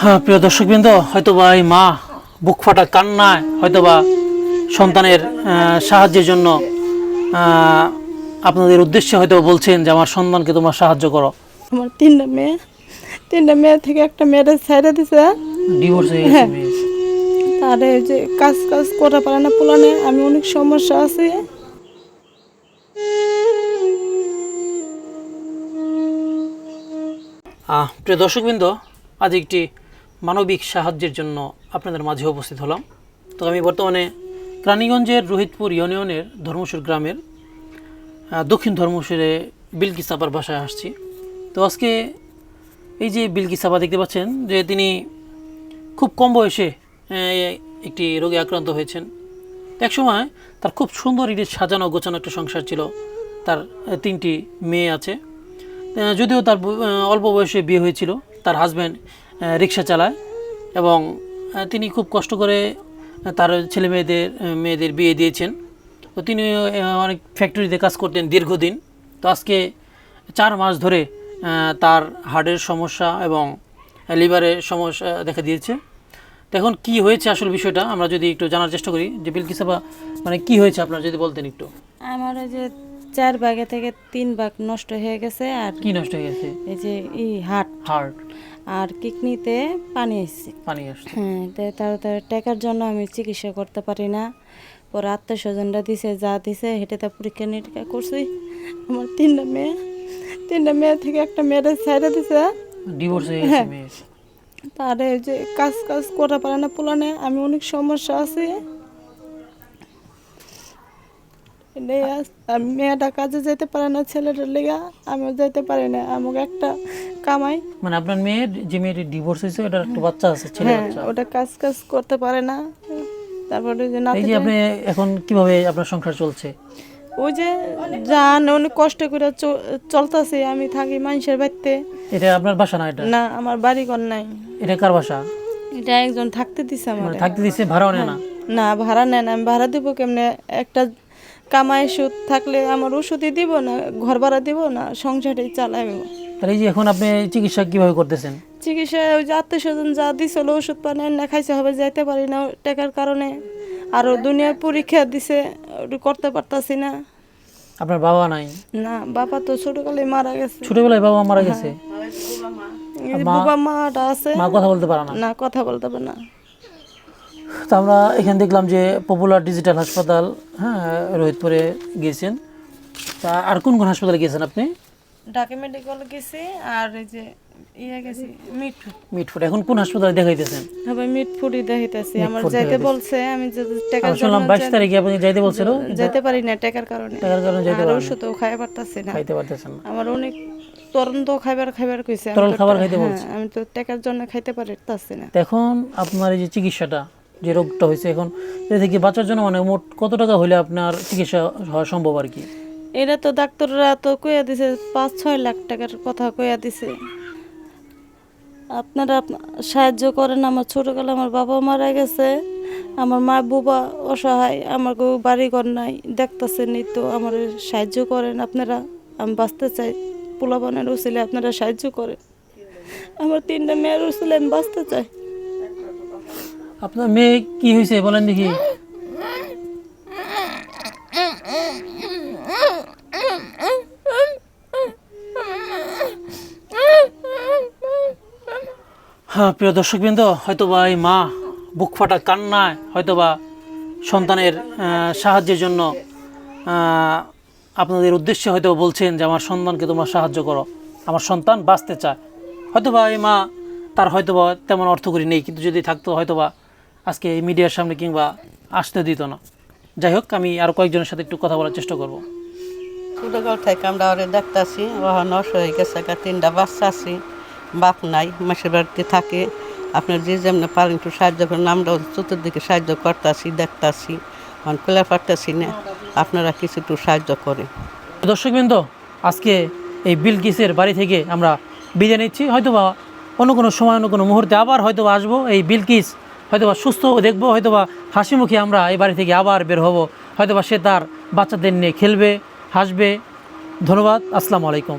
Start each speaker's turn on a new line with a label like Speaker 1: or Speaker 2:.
Speaker 1: হ্যাঁ প্রিয় দর্শকবৃন্দ হয়তোবা এই মা বুক ফাটা কান্নায় হয়তোবা সন্তানের সাহায্যের জন্য আপনাদের উদ্দেশ্যে হয়তো বলছেন যে আমার সন্তানকে তোমার সাহায্য করো।
Speaker 2: আমার তিনটা মেয়ে তিনটা মেয়ে থেকে একটা মেয়েটা ছেড়ে দিছে।
Speaker 1: ডিভোর্স হয়ে গেছে মেয়ে।
Speaker 2: তার এই যে কাজ কাজ করা পারে না পোলানে আমি অনেক সমস্যা আছে।
Speaker 1: প্রিয় দর্শকবৃন্দ, আজ একটি মানবিক সাহায্যের জন্য আপনাদের মাঝে উপস্থিত হলাম। তো আমি বর্তমানে রানীগঞ্জের রোহিতপুর ইউনিয়নের ধর্মসুর গ্রামের দক্ষিণ ধর্মসুরে বিলকিস আপার বাসায় আসছি। তো আজকে এই যে বিলকিস আপা দেখতে পাচ্ছেন যে তিনি খুব কম বয়সে একটি রোগে আক্রান্ত হয়েছেন। একসময় তার খুব সুন্দর একটি সাজানো গোছানো একটা সংসার ছিল, তার তিনটি মেয়ে আছে। যদিও তার অল্প বয়সে বিয়ে হয়েছিল, তার হাজব্যান্ড রিক্সা চালায় এবং তিনি খুব কষ্ট করে তার ছেলে মেয়েদের মেয়েদের বিয়ে দিয়েছেন। তো তিনি অনেক ফ্যাক্টরিতে কাজ করতেন দীর্ঘদিন। তো আজকে চার মাস ধরে তার হার্টের সমস্যা এবং লিভারের সমস্যা দেখা দিয়েছে। তো এখন কি হয়েছে আসল বিষয়টা আমরা যদি একটু জানার চেষ্টা করি। যে বিলকিসাবা মানে কি হয়েছে আপনার যদি বলতেন একটু।
Speaker 2: আমার যে চার ভাগে থেকে তিন ভাগ নষ্ট হয়ে গেছে আর
Speaker 1: কি নষ্ট হয়ে গেছে?
Speaker 2: এই যে ই হাট
Speaker 1: হার্ট
Speaker 2: আর কিডনিতে পানি এসছে
Speaker 1: পানি আসছে।
Speaker 2: হ্যাঁ তো তার তার টাকার জন্য আমি চিকিৎসা করতে পারি না। পরে আত্মীয় স্বজনরা দিছে যা দিছে হেঁটেতে পরীক্ষা নিরীক্ষা করছি। আমার তিনটা মেয়ে তিনটা মেয়ে থেকে একটা মেয়েটা ছেড়ে দিছে।
Speaker 1: ডিভোর্স হয়ে গেছে মেয়ে
Speaker 2: তার এই যে কাজ কাজ করা পারে না পোলানে আমি অনেক সমস্যা আছে। মেয়েটা কাজে যেতে পারে না ছেলেটার লেগা আমিও যেতে পারি না আমাকে একটা কামাই।
Speaker 1: মানে আপনার মেয়ের যে মেয়েটি ডিভোর্স হয়েছে ওটার একটা বাচ্চা আছে ছেলে
Speaker 2: হ্যাঁ
Speaker 1: বাচ্চা।
Speaker 2: ওটা কাজ কাজ করতে পারে না। তারপরে ওই যে
Speaker 1: এই যে আপনি এখন কীভাবে আপনার সংসার চলছে?
Speaker 2: ওই যে জান অনেক কষ্ট করে চলতেছে আমি থাকি মানুষের বাড়িতে।
Speaker 1: এটা আপনার বাসা না এটা?
Speaker 2: না আমার বাড়ি ঘর নাই।
Speaker 1: এটা কার বাসা?
Speaker 2: এটা একজন থাকতে দিছে আমার।
Speaker 1: মানে থাকতে দিচ্ছে ভাড়াও নেয় না?
Speaker 2: না ভাড়া নেন আমি ভাড়া দিব কেমনে? একটা কামাই সুদ থাকলে আমার ওষুধই দিব না ঘর ভাড়া দিব না সংসারটাই চালাইব।
Speaker 1: তাহলে এই যে এখন আপনি চিকিৎসা কীভাবে করতেছেন?
Speaker 2: চিকিৎসা ওই যে আত্মীয় স্বজন যা দিছিল ওষুধ পানি না খাইছে হবে যাইতে পারি না টাকার কারণে। আরও দুনিয়ার পরীক্ষা দিছে করতে পারতাছি না।
Speaker 1: আপনার বাবা নাই?
Speaker 2: না বাবা তো ছোটকালে মারা গেছে।
Speaker 1: ছোটবেলায় বাবা মারা গেছে?
Speaker 2: এই বাবা মাটা আছে।
Speaker 1: মা কথা বলতে পারে না?
Speaker 2: না কথা বলতে পারে না।
Speaker 1: তো আমরা এখানে দেখলাম যে পপুলার ডিজিটাল হাসপাতাল হ্যাঁ রোহিতপুরে গিয়েছেন। তা আর কোন কোন হাসপাতালে গিয়েছেন আপনি?
Speaker 2: ঢাকা মেডিকেল গেছি আর এই যে ইয়ে গেছি মিটফুট
Speaker 1: মিটফুট এখন কোন হাসপাতালে দেখাইতেছেন?
Speaker 2: হবে মিটফুটই দেখাইতেছি। আমার যাইতে বলছে আমি যদি টাকার
Speaker 1: আমি শুনলাম বাইশ তারিখে আপনি যাইতে বলছিল?
Speaker 2: যাইতে পারি না টাকার কারণে।
Speaker 1: টাকার কারণে যাইতে
Speaker 2: আর
Speaker 1: পারেন
Speaker 2: ওষুধও খাই পারতাছি না।
Speaker 1: খাইতে পারতেছেন না।
Speaker 2: আমার অনেক তরন্ত খাইবার খাইবার কইছে। আমি
Speaker 1: তরল খাবার খাইতে
Speaker 2: হ্যাঁ,
Speaker 1: বলছে।
Speaker 2: আমি তো টাকার জন্য খাইতে পারতাছি না।
Speaker 1: এখন আপনার এই যে চিকিৎসাটা যে রোগটা হয়েছে এখন এটা থেকে বাঁচার জন্য মানে মোট কত টাকা হলে আপনার চিকিৎসা হওয়া সম্ভব আর কি?
Speaker 2: এটা তো ডাক্তাররা তো কইয়া দিছে, পাঁচ ছয় লাখ টাকার কথা কইয়া দিছে। আপনারা সাহায্য করেন, আমার ছোটকালে আমার বাবা মারা গেছে, আমার মা বুবা অসহায়, আমার বাড়ি ঘর নাই, দেখতেছেন তো, আমার সাহায্য করেন আপনারা, আমি বাঁচতে চাই, পোলাপানের উচিলে আপনারা সাহায্য করেন। আমার তিনটা মেয়ের উচিলে আমি বাঁচতে চাই।
Speaker 1: আপনার মেয়ে কি হয়েছে বলেন দেখি। হ্যাঁ প্রিয় দর্শকবৃন্দ, হয়তোবা এই মা বুক ফাটা কান্নায় হয়তো বা সন্তানের সাহায্যের জন্য আপনাদের উদ্দেশ্যে হয়তো বলছেন যে, আমার সন্তানকে তোমার সাহায্য করো। আমার সন্তান বাঁচতে চায়। হয়তোবা এই মা তার হয়তোবা তেমন অর্থ করি নেই, কিন্তু যদি থাকতো হয়তোবা আজকে এই মিডিয়ার সামনে কিংবা আসতে দিত না। যাই হোক আমি আরও কয়েকজনের সাথে একটু কথা বলার চেষ্টা করব।
Speaker 3: ছোটকাল থেকে আমরা ওরে দেখতাছি নষ্ট হয়ে গেছে তিনটা বাচ্চা আছি বাপ নাই মাসের বাড়িতে থাকে। আপনার যে যেমন পারেন একটু সাহায্য করেন আমরা চতুর্দিকে সাহায্য করতাছি দেখতাছি এখন খোলা পারতাছি না আপনারা কিছু একটু সাহায্য করেন।
Speaker 1: দর্শকবৃন্দ আজকে এই বিলকিসের বাড়ি থেকে আমরা বিদায় নিচ্ছি। হয়তোবা অন্য কোনো সময় অন্য কোনো মুহূর্তে আবার হয়তো আসব এই বিলকিস হয়তোবা সুস্থ দেখব, হয়তোবা হাসি মুখে আমরা এই বাড়ি থেকে আবার বের হব। হয়তোবা সে তার বাচ্চাদের নিয়ে খেলবে, হাসবে। ধন্যবাদ, আসসালামু আলাইকুম।